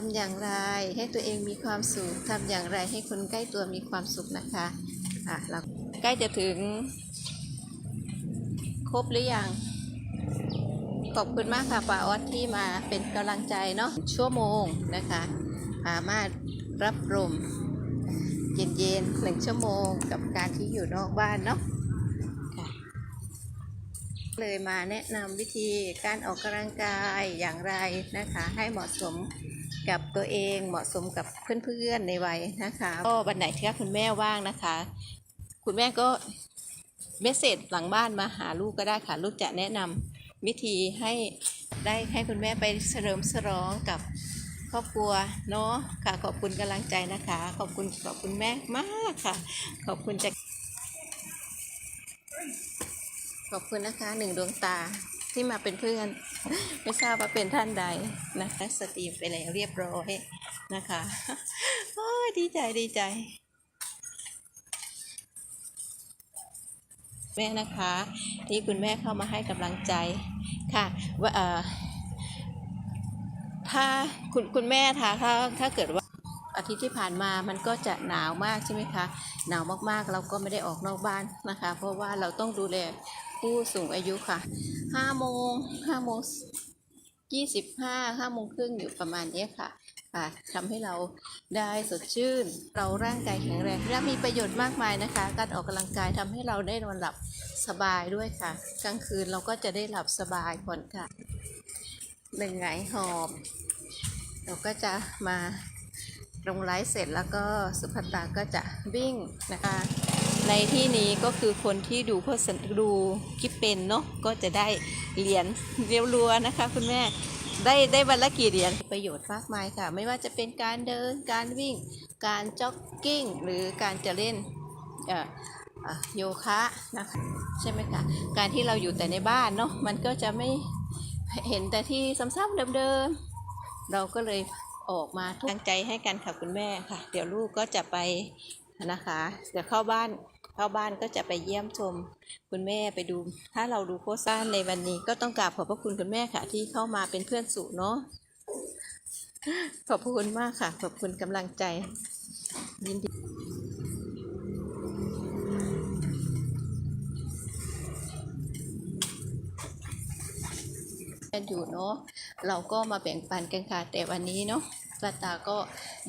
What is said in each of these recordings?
ทำอย่างไรให้ตัวเองมีความสุขทำอย่างไรให้คนใกล้ตัวมีความสุขนะคะอะเราใกล้จะถึง ครบหรือยังขอบคุณมากค่ะป้าออสที่มาเป็นกำลังใจเนาะชั่วโมงนะคะสามารถรับลมเย็นๆหนึ่งชั่วโมงกับการที่อยู่นอกบ้านเนาะค่ะเลยมาแนะนำวิธีการออกกำลังกายอย่างไรนะคะ ให้เหมาะสม กับตัวเองเหมาะสมกับเพื่อนๆในวัยนะคะ ก็วันไหนที่คุณแม่ว่างนะคะ คุณแม่ก็เมสเซจหลังบ้านมาหาลูกก็ได้ค่ะ ลูกจะแนะนำวิธีให้ได้ให้คุณแม่ไปเฉลิมฉลองกับครอบครัวเนาะค่ะขอบคุณกำลังใจนะคะ ขอบคุณขอบคุณแม่มากค่ะ ขอบคุณจากขอบคุณนะคะหนึ่งดวงตา ที่มาเป็นเพื่อน ไม่ทราบว่าเป็นท่านใดนะคะสตรีมไปแล้วเรียบร้อยนะคะโอ้ยดีใจดีใจ แม่นะคะ ที่คุณแม่เข้ามาให้กำลังใจค่ะว่าเอ่อถ้าคุณคุณแม่คะถ้าถ้าเกิดว่าอาทิตย์ที่ผ่านมามันก็จะหนาวมากใช่ไหมคะ หนาวมากๆ เราก็ไม่ได้ออกนอกบ้านนะคะ เพราะว่าเราต้องดูแล ผู้สูงอายุค่ะห้าโมงห้าโมงยี่สิบห้าห้าโมงครึ่งอยู่ประมาณนี้ค่ะค่ะทำให้เราได้สดชื่น เราร่างกายแข็งแรงและมีประโยชน์มากมายนะคะ การออกกำลังกายทำให้เราได้นอนหลับสบายด้วยค่ะ กลางคืนเราก็จะได้หลับสบายผ่อนค่ะหนึ่งไงหอบ เราก็จะมาลงไลฟ์เสร็จแล้วก็สุภัตตาก็จะวิ่งนะคะ ในที่นี้ก็คือคนที่ดูโฆษณาดูคลิปเป็นเนาะก็จะได้เหรียญเรียวรัวนะคะ คุณแม่ได้ได้วันละกี่เหรียญประโยชน์มากมายค่ะ ไม่ว่าจะเป็นการเดินการวิ่ง การจ็อกกิ้ง หรือการจะเล่นเอ่ออะโยคะนะคะใช่ไหมคะการที่เราอยู่แต่ในบ้านเนาะมันก็จะไม่เห็นแต่ที่ซ้ำๆเดิมๆเราก็เลยออกมาทุกตั้งใจให้กันค่ะคุณแม่ค่ะ เดี๋ยวลูกก็จะไปนะคะ เดี๋ยวเข้าบ้าน เข้าบ้านก็จะไปเยี่ยมชม คุณแม่ไปดู ถ้าเราดูโฆษณานในวันนี้ ก็ต้องกราบขอบพระคุณคุณแม่ค่ะ ที่เข้ามาเป็นเพื่อนสู่เนาะขอบพระคุณมากค่ะ ขอบคุณกำลังใจ ยินดีกันอยู่เนาะเราก็มาแบ่งปันกันค่ะ แต่วันนี้เนาะปาตาก็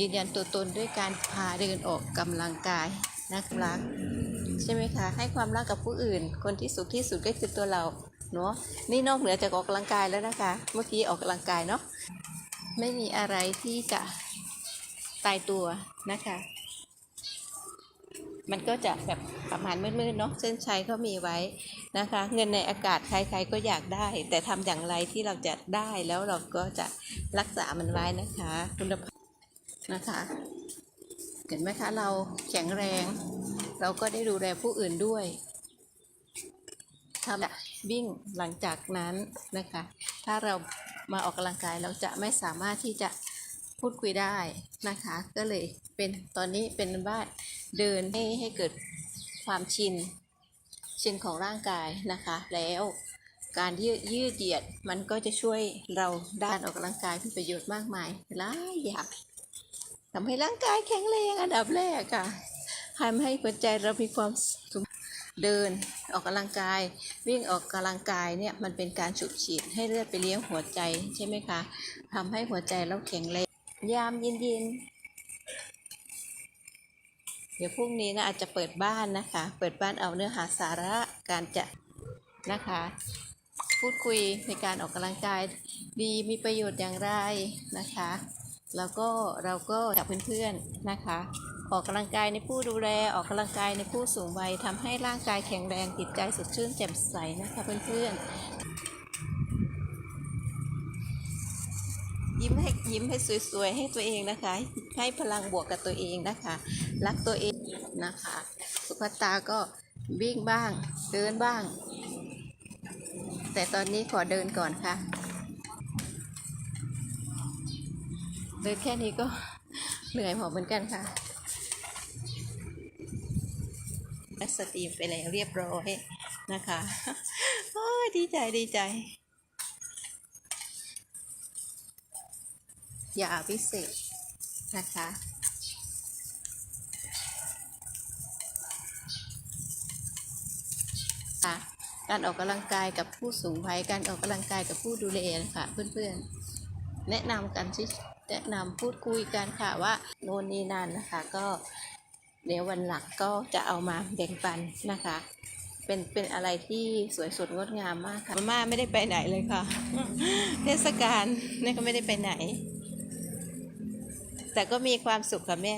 ยืนยันตัวตนด้วยการพาเดินออกกำลังกายนะครับ ใช่ไหมคะ ให้ความรักกับผู้อื่น คนที่สุขที่สุดก็คือตัวเราเนาะนี่นอกเหนือจากออกกำลังกายแล้วนะคะ เมื่อกี้ออกกำลังกายเนาะไม่มีอะไรที่จะตายตัวนะคะ มันก็จะแบบประมาณมืดๆเนาะเส้นชัยก็มีไว้นะคะ เงินในอากาศใครๆก็อยากได้ แต่ทำอย่างไรที่เราจะได้แล้วเราก็จะรักษามันไว้นะคะ คุณภาพนะคะ เห็นไหมคะเราแข็งแรง เราก็ได้ดูแลผู้อื่นด้วยทำวิ่งหลังจากนั้นนะคะ ถ้าเรามาออกกำลังกายเราจะไม่สามารถที่จะพูดคุยได้นะคะ ก็เลยเป็นตอนนี้เป็นว่าเดินให้ให้เกิดความชินชินของร่างกายนะคะ แล้วการยืดยืดเหยียดมันก็จะช่วยเราด้านออกกำลังกายมีประโยชน์มากมายหลายอย่างทำให้ร่างกายแข็งแรงอันดับแรกค่ะ ทำให้หัวใจเรามีความสุขเดินออกกำลังกาย วิ่งออกกำลังกายเนี่ยมันเป็นการฉุดฉีดให้เลือดไปเลี้ยงหัวใจใช่ไหมคะทำให้หัวใจเราแข็งแรงยามเย็นๆเดี๋ยวพรุ่งนี้นะอาจจะเปิดบ้านนะคะ เปิดบ้านเอาเนื้อหาสาระการจะนะคะ พูดคุยในการออกกำลังกายดีมีประโยชน์อย่างไรนะคะ แล้วก็เราก็กับเพื่อนๆนะคะ ออกกำลังกายในผู้ดูแลออกกำลังกายในผู้สูงวัยทำให้ร่างกายแข็งแรงจิตใจสดชื่นแจ่มใสนะคะเพื่อนๆ ยิ้มให้ยิ้มให้สวยๆให้ตัวเองนะคะ ให้พลังบวกกับตัวเองนะคะ รักตัวเองนะคะ สุภตาก็วิ่งบ้าง เดินบ้าง แต่ตอนนี้ขอเดินก่อนค่ะ เดินแค่นี้ก็เหนื่อยหอบเหมือนกันค่ะ นักสตรีมไปแล้วเรียบร้อยนะคะโอ้ยดีใจดีใจ อย่าพิเศษนะคะการออกกำลังกายกับผู้สูงวัยการออกกำลังกายกับผู้ดูแลนะคะเพื่อนๆ แนะนำกันแนะนำพูดคุยกันค่ะว่าโน่นนี่นั่นนะคะก็ เดี๋ยววันหลักก็จะเอามาแบ่งปันนะคะ เป็นเป็นอะไรที่สวยสดงดงามมากค่ะมาม่าไม่ได้ไปไหนเลยค่ะ เทศกาลนี่ก็ไม่ได้ไปไหน แต่ก็มีความสุขค่ะแม่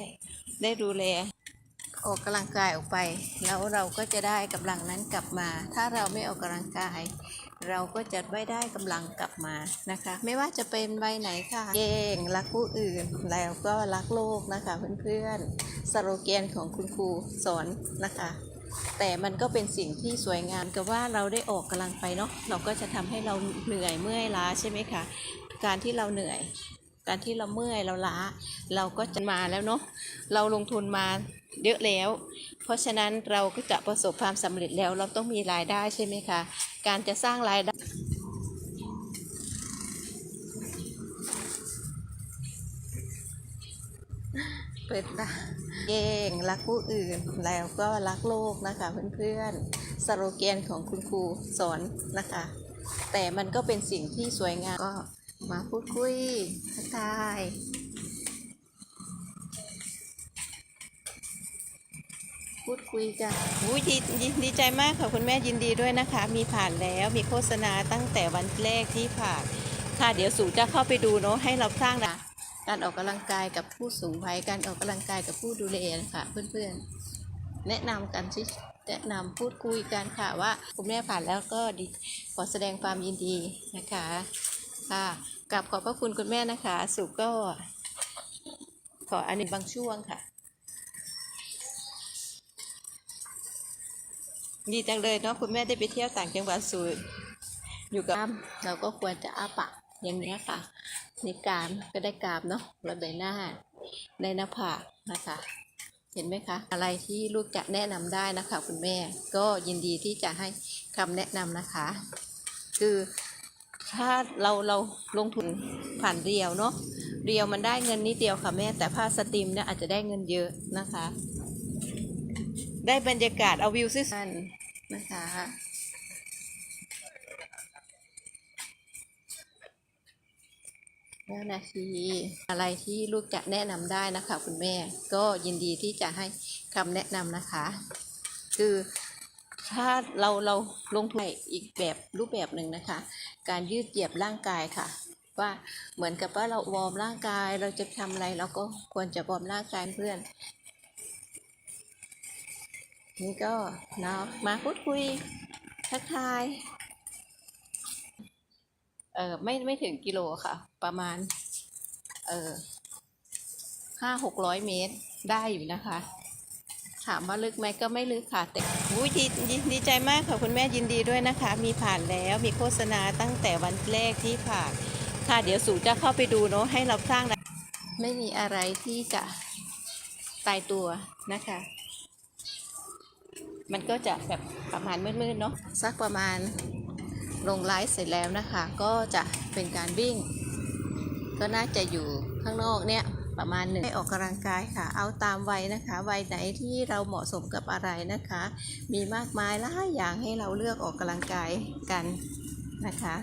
ได้ดูแลออกกำลังกายออกไป แล้วเราก็จะได้กำลังนั้นกลับมา ถ้าเราไม่ออกกำลังกาย เราก็จะไม่ได้กำลังกลับมานะคะ ไม่ว่าจะเป็นวัยไหนค่ะเก่งรักผู้อื่นแล้วก็รักโลกนะคะเพื่อนๆ สโลแกนของคุณครูสอนนะคะ แต่มันก็เป็นสิ่งที่สวยงามกับว่าเราได้ออกกำลังไปเนาะเราก็จะทำให้เราเหนื่อยเมื่อยล้าใช่ไหมคะการที่เราเหนื่อย การที่เราเมื่อยเราล้า เราก็จะมาแล้วเนาะเราลงทุนมาเยอะแล้ว เพราะฉะนั้นเราก็จะประสบความสำเร็จแล้วเราต้องมีรายได้ใช่ไหมคะ การจะสร้างรายได้ เปิดละเก่งรักผู้อื่นแล้วก็รักโลกนะคะ เพื่อนๆสโลแกนของคุณครูสอนนะคะ แต่มันก็เป็นสิ่งที่สวยงามก็มาพูดคุยทักทายพูดคุยกันอุ้ยดีดีดีใจมากค่ะคุณแม่ยินดีด้วยนะคะ มีผ่านแล้วมีโฆษณาตั้งแต่วันแรกที่ผ่าน ค่ะเดี๋ยวสู่จะเข้าไปดูเนาะให้เราสร้างนะ การออกกำลังกายกับผู้สูงวัยการออกกำลังกายกับผู้ดูแลนะคะเพื่อนๆ แนะนำกันที่แนะนำพูดคุยกันค่ะว่าคุณแม่ผ่านแล้วก็ดีขอแสดงความยินดีนะคะค่ะกับขอบพระคุณคุณแม่นะคะ สุก็ ขออันนึ่งบางช่วงค่ะ ดีจังเลยเนาะคุณแม่ได้ไปเที่ยวต่างจังหวัดสูตรอยู่กับเราก็ควรจะอ้าปาก อย่างนี้ค่ะในกามก็ได้กามเนาะแล้วใบหน้าในหน้าผากนะคะ เห็นไหมคะ อะไรที่ลูกจะแนะนำได้นะคะ คุณแม่ก็ยินดีที่จะให้คำแนะนำนะคะ คือถ้าเราเราลงทุนผ่านเรียวเนาะเรียวมันได้เงินนิดเดียวค่ะแม่ แต่ผ้าสตรีมเนี่ยอาจจะได้เงินเยอะนะคะ ได้บรรยากาศเอาวิวซิสันนะคะ ห้านาทีอะไรที่ลูกจะแนะนำได้นะคะ คุณแม่ก็ยินดีที่จะให้คำแนะนำนะคะ คือถ้าเราเราลงทุนอีกแบบรูปแบบหนึ่งนะคะ การยืดเหยียบร่างกายค่ะ ว่าเหมือนกับว่าเราวอร์มร่างกายเราจะทำอะไรเราก็ควรจะวอร์มร่างกายเพื่อน นี่ก็เนาะมาพูดคุยทักทาย เออไม่ไม่ถึงกิโลค่ะ ประมาณ เออห้าหกร้อยเมตรได้อยู่นะคะ ถามว่าลึกไหมก็ไม่ลึกค่ะ แต่อุ้ยดีดีใจมากค่ะ คุณแม่ยินดีด้วยนะคะ มีผ่านแล้วมีโฆษณาตั้งแต่วันแรกที่ผ่านค่ะเดี๋ยวสูจะเข้าไปดูเนาะให้เราสร้างนะไม่มีอะไรที่จะตายตัวนะคะ มันก็จะแบบประมาณมืดๆเนาะสักประมาณ ลงไลฟ์เสร็จแล้วนะคะ ก็จะเป็นการวิ่ง ก็น่าจะอยู่ข้างนอกเนี่ยประมาณหนึ่งให้ออกกำลังกายค่ะ เอาตามวัยนะคะ วัยไหนที่เราเหมาะสมกับอะไรนะคะ มีมากมายหลายอย่างให้เราเลือกออกกำลังกายกันนะคะ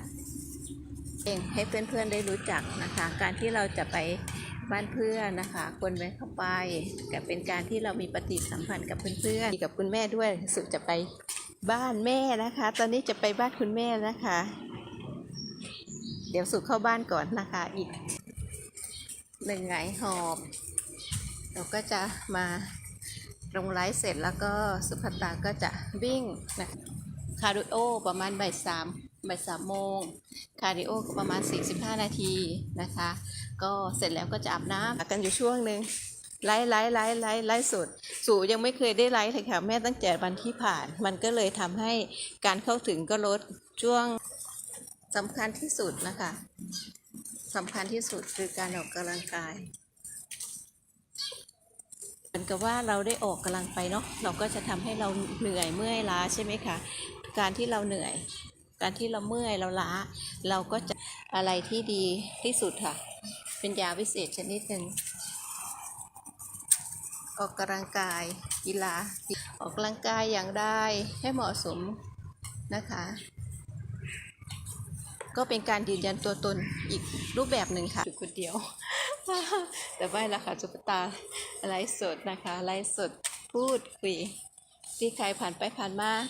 เองให้เพื่อนๆได้รู้จักนะคะ การที่เราจะไปบ้านเพื่อนนะคะควรแวะเข้าไปกับเป็นการที่เรามีปฏิสัมพันธ์กับเพื่อนๆกับคุณแม่ด้วยสุดจะไป บ้านแม่นะคะ ตอนนี้จะไปบ้านคุณแม่นะคะ เดี๋ยวสุเข้าบ้านก่อนนะคะ อีกหนึ่งไงหอบเราก็จะมาลงไลฟ์เสร็จแล้วก็สุภัตตาก็จะวิ่งนะคาร์ดิโอประมาณบ่ายสามบ่ายสามโมงคาร์ดิโอก็ประมาณ 45 นาทีนะคะ ก็เสร็จแล้วก็จะอาบน้ำกันอยู่ช่วงหนึ่ง ไลฟ์ไลฟ์ไลฟ์ไลฟ์ไลฟ์สดสู่ยังไม่เคยได้ไลฟ์เลยค่ะแม่ตั้งแต่วันที่ผ่าน มันก็เลยทำให้การเข้าถึงก็ลดช่วงสำคัญที่สุดนะคะสำคัญที่สุดคือการออกกำลังกายเหมือนกับว่าเราได้ออกกำลังไปเนาะเราก็จะทำให้เราเหนื่อยเมื่อยล้าใช่ไหมคะการที่เราเหนื่อย การที่เราเมื่อยเราล้า เราก็จะอะไรที่ดีที่สุดค่ะเเป็นยาวิเศษชนิดหนึ่ง ออกกำลังกายกีฬา ออกกำลังกายอย่างได้ให้เหมาะสมนะคะ ก็เป็นการยืนยันตัวตนอีกรูปแบบหนึ่งค่ะอยู่คนเดียว แต่ไม่ละค่ะจุปตาไลฟ์สดนะคะไลฟ์สดพูดคุยที่ใครผ่านไปผ่านมา